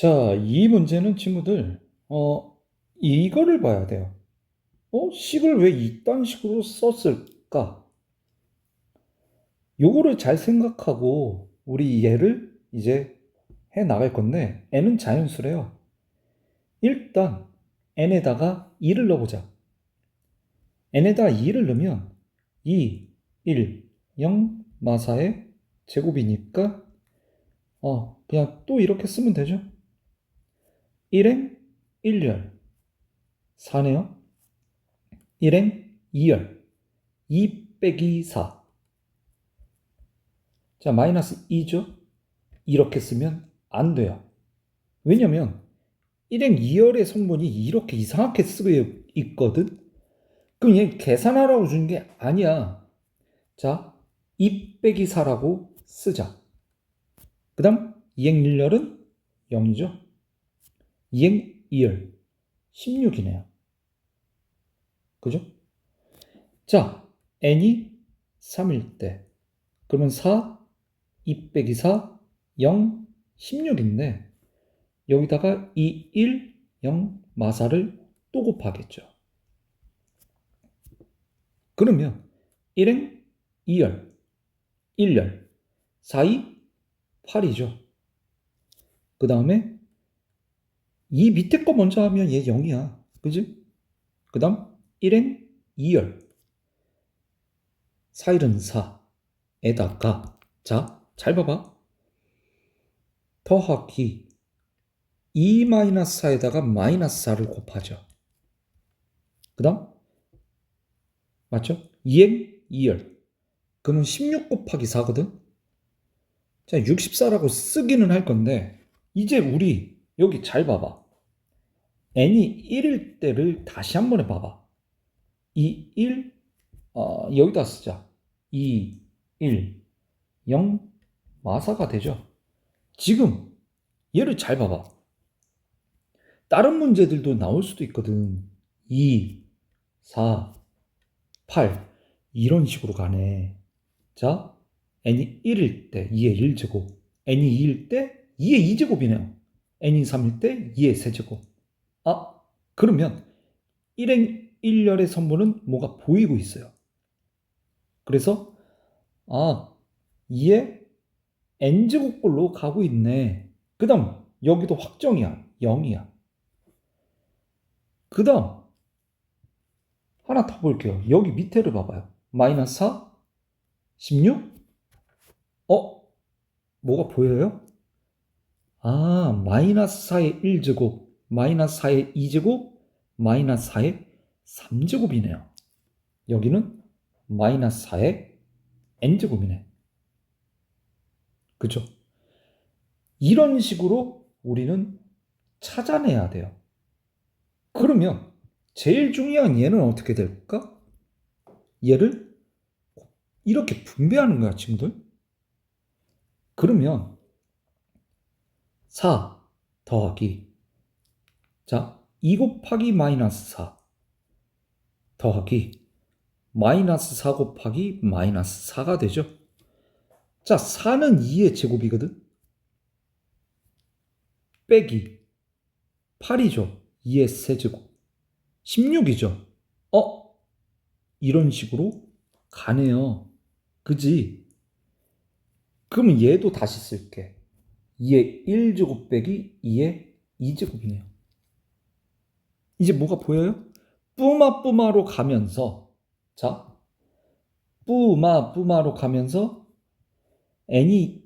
자, 이 문제는 친구들, 어, 이거를 봐야 돼요. 어, 식을 왜 이딴 식으로 썼을까? 요거를 잘 생각하고 우리 얘를 이제 해 나갈 건데, n은 자연수래요. 일단 n에다가 2를 넣어보자. n에다가 2를 넣으면 2, 1, 0, 마사의 제곱이니까 어, 그냥 또 이렇게 쓰면 되죠. 1행 1열 4네요. 1행 2열 2 빼기 4. 자, 마이너스 2죠? 이렇게 쓰면 안 돼요. 왜냐면 1행 2열의 성분이 이렇게 이상하게 쓰고 있거든? 그럼 얘 계산하라고 준 게 아니야. 자, 2 빼기 4라고 쓰자. 그 다음 2행 1열은 0이죠. 2행 2열 16이네요. 그죠? 자, n이 3일 때 그러면 4, 2 빼기 4, 0, 16인데 여기다가 2, 1, 0 마사를 또 곱하겠죠. 그러면 1행 2열 1열 4, 2, 8이죠. 그 다음에 이 밑에 거 먼저 하면 얘 0이야. 그지? 그 다음 1행 2열 4일은 4에다가 자, 잘 봐봐. 더하기 2-4에다가 마이너스 4를 곱하죠. 그 다음 맞죠? 2행 2열 그러면 16 곱하기 4거든? 자, 64라고 쓰기는 할 건데, 이제 우리 여기 잘 봐봐. N이 1일 때를 다시 한번 해봐봐. 2, 1, 어, 여기다 쓰자. 2, 1, 0, 마사가 되죠. 지금 얘를 잘 봐봐. 다른 문제들도 나올 수도 있거든. 2, 4, 8 이런 식으로 가네. 자, n이 1일 때 2의 1제곱, n이 2일 때 2의 2제곱이네요. n이 3일 때 2의 세제곱. 아, 그러면 1행 1열의 선분은 뭐가 보이고 있어요. 그래서 아, 2의 n제곱꼴로 가고 있네. 그 다음 여기도 확정이야. 0이야. 그 다음 하나 더 볼게요. 여기 밑에를 봐봐요. 마이너스 4, 16, 어? 뭐가 보여요? 아, 마이너스 4의 1제곱, 마이너스 4의 2제곱, 마이너스 4의 3제곱이네요. 여기는 마이너스 4의 n제곱이네. 그죠? 이런 식으로 우리는 찾아내야 돼요. 그러면 제일 중요한 얘는 어떻게 될까? 얘를 이렇게 분배하는 거야, 친구들. 그러면 4 더하기 자, 2 곱하기 마이너스 4 더하기 마이너스 4 곱하기 마이너스 4가 되죠. 자, 4는 2의 제곱이거든. 빼기 8이죠. 2의 세제곱. 16이죠. 어? 이런 식으로 가네요. 그지? 그럼 얘도 다시 쓸게. 2의 1제곱 빼기 2의 2제곱이네요. 이제 뭐가 보여요? 뿌마 뿌마로 가면서 자 뿌마 뿌마로 가면서 n이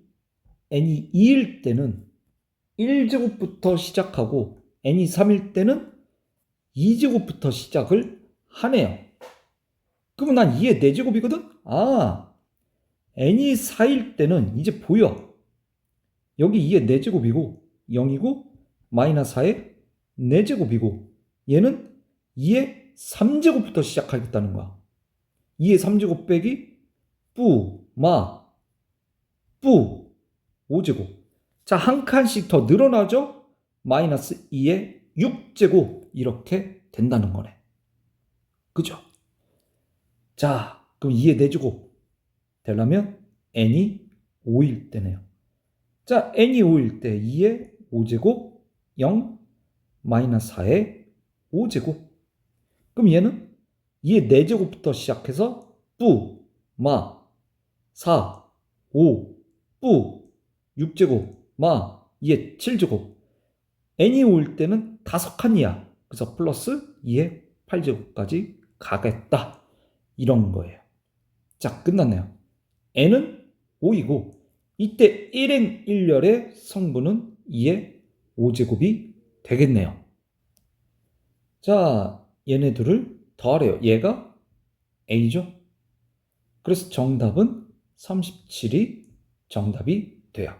n이 2일 때는 1제곱부터 시작하고 n이 3일 때는 2제곱부터 시작을 하네요. 그러면 난 2의 4제곱이거든? 아, n이 4일 때는 이제 보여. 여기 2의 4제곱이고 0이고 마이너스 4의 4제곱이고 얘는 2의 3제곱부터 시작하겠다는 거야. 2의 3제곱 빼기 뿌, 마, 뿌, 5제곱. 자, 한 칸씩 더 늘어나죠? 마이너스 2의 6제곱 이렇게 된다는 거네. 그죠? 자, 그럼 2의 4제곱 되려면 n이 5일 때네요. 자, n이 5일 때 2의 5제곱 0 마이너스 4의 5제곱. 그럼 얘는 2의 4제곱부터 시작해서 뿌, 마, 4, 5, 뿌, 6제곱, 마, 2의 7제곱. n이 올 때는 다섯 칸이야. 그래서 플러스 2의 8제곱까지 가겠다. 이런 거예요. 자, 끝났네요. n은 5이고 이때 1행 1열의 성분은 2의 5제곱이 되겠네요. 자, 얘네들을 더하래요. 얘가 a죠. 그래서 정답은 37이 정답이 돼요.